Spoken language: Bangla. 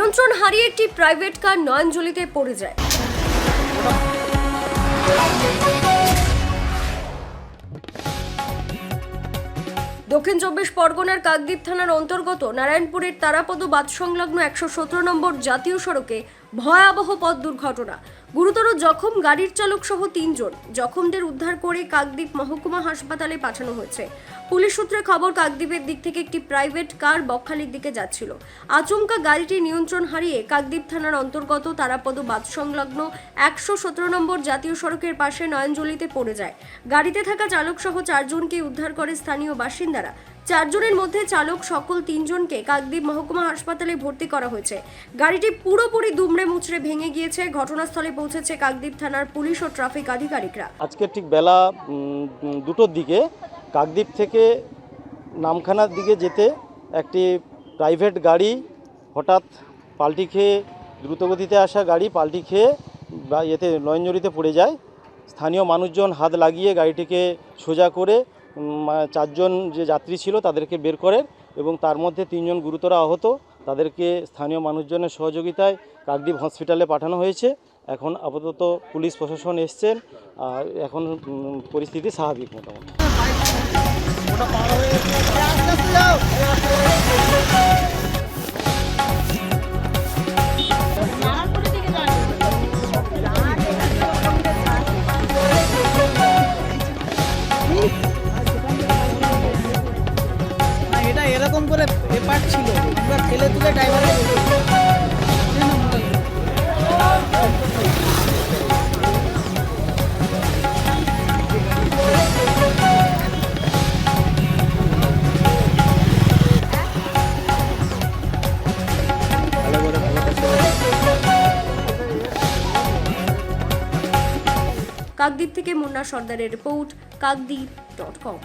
নিয়ন্ত্রণ হারিয়ে একটি প্রাইভেট কার নয়নজলিতে পড়ে যায়। দক্ষিণ চব্বিশ পরগনার কাকদ্বীপ থানার অন্তর্গত নারায়ণপুরের তারাপদ বাদ সংলগ্ন একশো সতেরো নম্বর জাতীয় সড়কে ভয়াবহ পথ দুর্ঘটনা। গুরুতর জখম গাড়ির চালক সহ তিনজন। জখমদের উদ্ধার করে কাকদ্বীপ মহকুমা হাসপাতালে পাঠানো হয়েছে। পুলিশ সূত্রে খবর, কাকদ্বীপের দিক থেকে একটি প্রাইভেট কার বকখালির দিকে যাচ্ছিল। আচমকা গাড়িটি নিয়ন্ত্রণ হারিয়ে কাকদ্বীপ থানার অন্তর্গত তারাপদ বাদ সংলগ্ন একশো সতেরো নম্বর জাতীয় সড়কের পাশে নয়নজলিতে পড়ে যায়। গাড়িতে থাকা চালক সহ চারজনকে উদ্ধার করে স্থানীয় বাসিন্দারা চারজনের মধ্যে চালক সকল তিনজনকে কাকদ্বীপ মহকুমা হাসপাতালে ভর্তি করা হয়েছে। গাড়িটি পুরোপুরি দুমড়ে মুচড়ে ভেঙে গিয়েছে। ঘটনাস্থলে পৌঁছেছে কাকদ্বীপ থানার পুলিশ ও ট্রাফিক আধিকারিকরা। আজকে ঠিক বেলা দুটোর দিকে কাকদ্বীপ থেকে নামখানার দিকে যেতে একটি প্রাইভেট গাড়ি হঠাৎ পাল্টি খেয়ে, দ্রুতগতিতে আসা গাড়ি পাল্টি খেয়ে এতে নয়নজড়িতে পড়ে যায়। স্থানীয় মানুষজন হাত লাগিয়ে গাড়িটিকে সোজা করে চারজন যে যাত্রী ছিল তাদেরকে বের করেন এবং তার মধ্যে তিনজন গুরুতর আহত। তাদেরকে স্থানীয় মানুষজনের সহযোগিতায় কাকদ্বীপ হসপিটালে পাঠানো হয়েছে। এখন আপাতত পুলিশ প্রশাসন এসছেন। আর এখন পরিস্থিতি স্বাভাবিক মোটামুটি। এরকম করে পেপার ছিল আমরা ঠেলে তুলে ড্রাইভারকে কাকদ্বীপ থেকে মুন্না সর্দারের রিপোর্ট, কাকদ্বীপ ডট কম